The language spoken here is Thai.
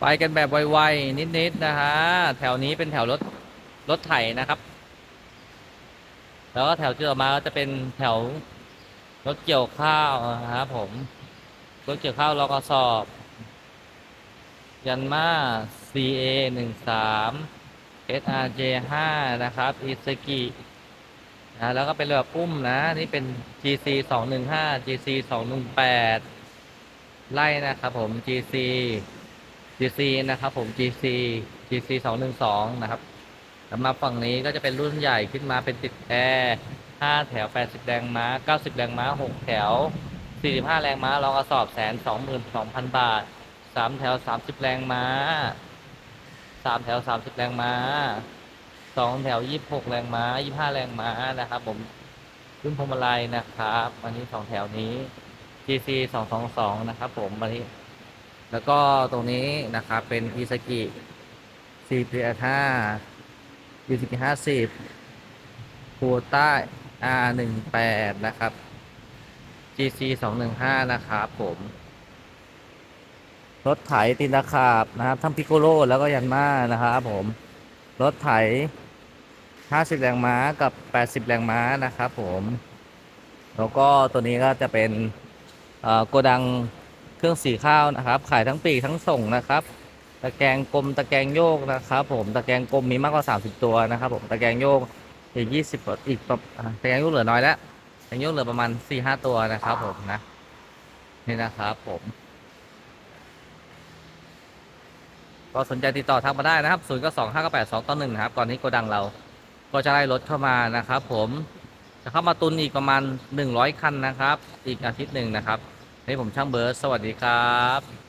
ไปกันแบบไวๆนิดๆนะฮะแถวนี้เป็นแถวรถรถไถนะครับ แล้วก็แถวที่ต่อมาก็จะเป็นแถวรถเกี่ยวข้าวนะครับผมรถเกี่ยวข้าวรอกสอบ ยันมา CA หนึ่งสาม SRJ ห้านะครับอิซกินะแล้วก็เป็นเรือปุ้มนะ นี่เป็น GC สองหนึ่งห้า GC สองหนึ่งแปดไล่นะครับผม GC GC นะครับผม GC GC สองหนึ่งสองนะครับแล้วมาฝั่งนี้ก็จะเป็นรุ่นใหญ่ขึ้นมาเป็นติดแอร์ห้าแถวแปดสิบแรงม้าเก้าสิบแรงม้าหกแถวสี่สิบห้าแรงม้ารองกระสอบแสนสองหมื่นสองพันบาทสามแถวสามสิบแรงม้าสามแถวสามสิบแรงม้าสองแถวยี่สิบหกแรงม้ายี่ห้าแรงม้านะครับผมรุ่นพวงมาลัยนะครับอันนี้สองแถวนี้ GC สองสองสองนะครับผมอันนี้ แล้วก็ตรงนี้นะครับเป็นอิซากิ CPR 5 UCP 50โคต้า R 1 8นะครับ GC 2 1 5นะครับผม รถไถตินตะขาบนะครับ ทั้งพิโกโลแล้วก็ยันมานะครับผม รถไถ 50 แรงม้ากับ 80 แรงม้านะครับผม แล้วก็ตัวนี้ก็จะเป็นอ่อโกดัง เครื่องสีข้าวนะครับ ขายทั้งปีกทั้งส่งนะครับตะแกรงกลมตะแกรงโยกนะครับ ผมตะแกรงกลมมีมากกว่า 30 ตัวนะครับ ผมตะแกรงโยกอีก20อีกประอ่าตะแกรงโยกเหลือน้อยแล้วตะแกรงโยกเหลือประมาณ4-5ตัวนะครับ ผมนะนี่นะครับ ผมก็สนใจติดต่อทางมาได้นะครับ0ก็2 5 9 8 2ต่อ1นะครับก่อนนี้โกดังเรา ก็จะได้รถเข้ามานะครับ ผมจะเข้ามาตุนอีกประมาณ 100 คันนะครับ อีกอาทิตย์หนึ่งนะครับ ให้ผมช่างเบิร์ดสวัสดีครับ